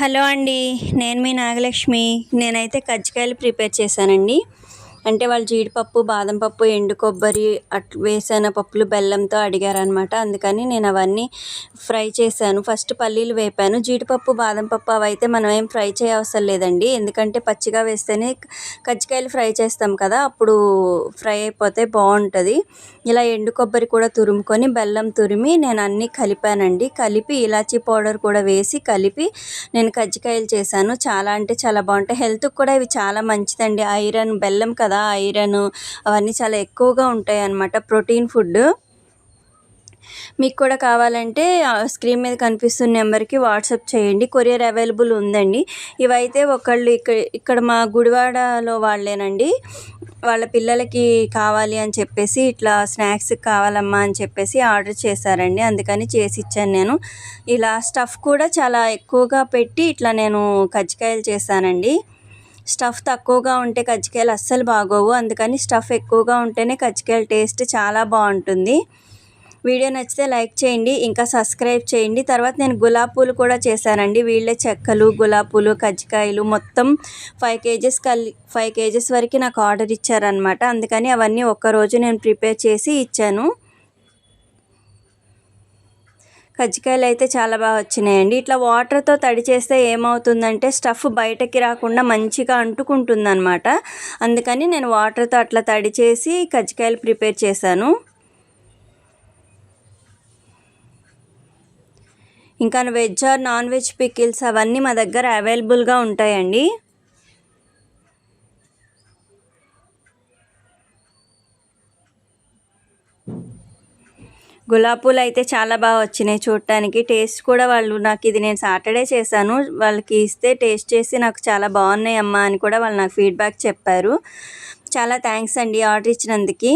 Hello అండి నేను మీ నాగలక్ష్మి. నేనైతే కజ్జికాయలు ప్రిపేర్ చేశానండి. అంటే వాళ్ళు జీడిపప్పు బాదం పప్పు ఎండు కొబ్బరి అట్ వేసిన పప్పులు బెల్లంతో అడిగారనమాట అందుకని నేను అవన్నీ ఫ్రై చేశాను. ఫస్ట్ పల్లీలు వేపాను. జీడిపప్పు బాదం పప్పు అవైతే మనం ఏం ఫ్రై చేయవసరం లేదండి. ఎందుకంటే పచ్చిగా వేస్తేనే కజ్జికాయలు ఫ్రై చేస్తాం కదా అప్పుడు ఫ్రై అయిపోతే బాగుంటుంది. ఇలా ఎండు కొబ్బరి కూడా తురుముకొని బెల్లం తురిమి నేను అన్నీ కలిపానండి. కలిపి ఇలాచీ పౌడర్ కూడా వేసి కలిపి నేను కజ్జికాయలు చేశాను. చాలా అంటే చాలా బాగుంటాయి. హెల్త్కి కూడా ఇవి చాలా మంచిదండి. ఐరన్ బెల్లం కదా కదా ఐరన్ అవన్నీ చాలా ఎక్కువగా ఉంటాయి అన్నమాట ప్రోటీన్ ఫుడ్. మీకు కూడా కావాలంటే స్క్రీన్ మీద కనిపిస్తున్న నెంబర్కి వాట్సాప్ చేయండి. కొరియర్ అవైలబుల్ ఉందండి. ఇవైతే ఒకళ్ళు ఇక్కడ ఇక్కడ మా గుడివాడలో వాళ్ళేనండి. వాళ్ళ పిల్లలకి కావాలి అని చెప్పేసి ఇట్లా స్నాక్స్ కావాలమ్మా అని చెప్పేసి ఆర్డర్ చేశారండి. అందుకని చేసి ఇచ్చాను నేను. ఇలా స్టఫ్ కూడా చాలా ఎక్కువగా పెట్టి ఇట్లా నేను కజ్జికాయలు చేశానండి. స్టఫ్ తక్కువగా ఉంటే కజ్జికాయలు అస్సలు బాగోవు. అందుకని స్టఫ్ ఎక్కువగా ఉంటేనే కజ్జికాయల టేస్ట్ చాలా బాగుంటుంది. వీడియో నచ్చితే లైక్ చేయండి ఇంకా సబ్స్క్రైబ్ చేయండి. తర్వాత నేను గులాబ్ పూలు కూడా చేశానండి. వీళ్ళే చెక్కలు గులాబ్ పూలు కజ్జికాయలు మొత్తం ఫైవ్ కేజెస్ కలి ఫైవ్ కేజెస్ వరకు నాకు ఆర్డర్ ఇచ్చారనమాట అందుకని అవన్నీ ఒక్కరోజు నేను ప్రిపేర్ చేసి ఇచ్చాను. కజ్జికాయలు అయితే చాలా బాగా వచ్చినాయండి. ఇట్లా వాటర్తో తడి చేస్తే ఏమవుతుందంటే స్టఫ్ బయటకి రాకుండా మంచిగా అంటుకుంటుంది అనమాట అందుకని నేను వాటర్తో అట్లా తడి చేసి కజ్జికాయలు ప్రిపేర్ చేశాను. ఇంకా veg or non veg pickles అవన్నీ మా దగ్గర అవైలబుల్గా ఉంటాయండి. గులాబ్ పూలు అయితే చాలా బాగా వచ్చినాయి చూడటానికి. టేస్ట్ కూడా వాళ్ళు నాకు ఇది నేను సాటర్డే చేశాను. వాళ్ళకి ఇస్తే టేస్ట్ చేసి నాకు చాలా బాగున్నాయి అమ్మా అని కూడా వాళ్ళు నాకు ఫీడ్బ్యాక్ చెప్పారు. చాలా థ్యాంక్స్ అండి ఆర్డర్ ఇచ్చినందుకు.